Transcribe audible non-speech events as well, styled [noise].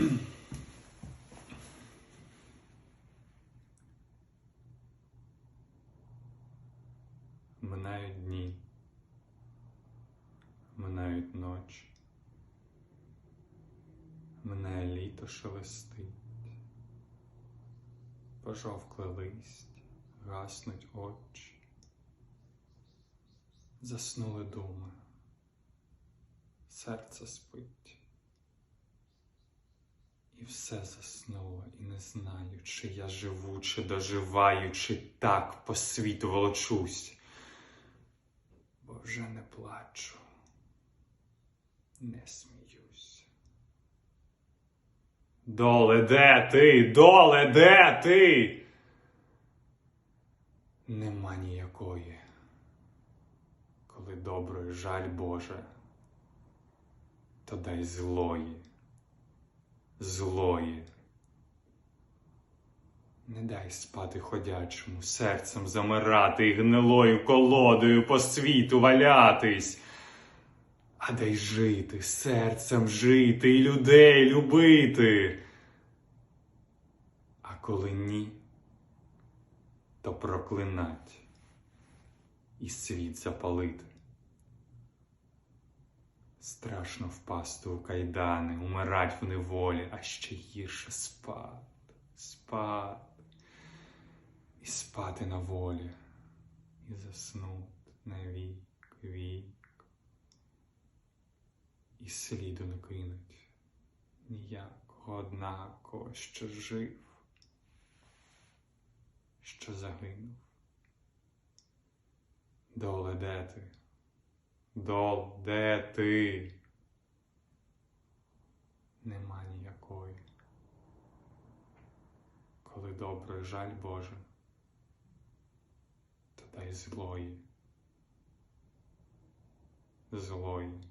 [clears throat] Минають дні, минають ночі, минає літо шелестить, пожовкле листь, гаснуть очі, заснули думи, серце спить. І все заснуло, і не знаю, чи я живу, чи доживаю, чи так по світу волочусь, бо вже не плачу, не сміюсь. Доле, де ти? Доле, де ти? Нема ніякої, коли доброї жаль Боже, то дай злої злої. Не дай спати ходячому, серцем замирати і гнилою колодою по світу валятись, а дай жити, серцем жити і людей любити. А коли ні, то проклинать і світ запалити. Страшно впасти у кайдани, умирать в неволі, а ще гірше спати, спати і спати на волі, і заснути на вік, вік, і сліду не кинуть ніякого однакого, що жив, що загинув. Доле де ти? Дол, де ти? Нема ніякої. Коли добрий жаль Боже, то дай злої. Злої.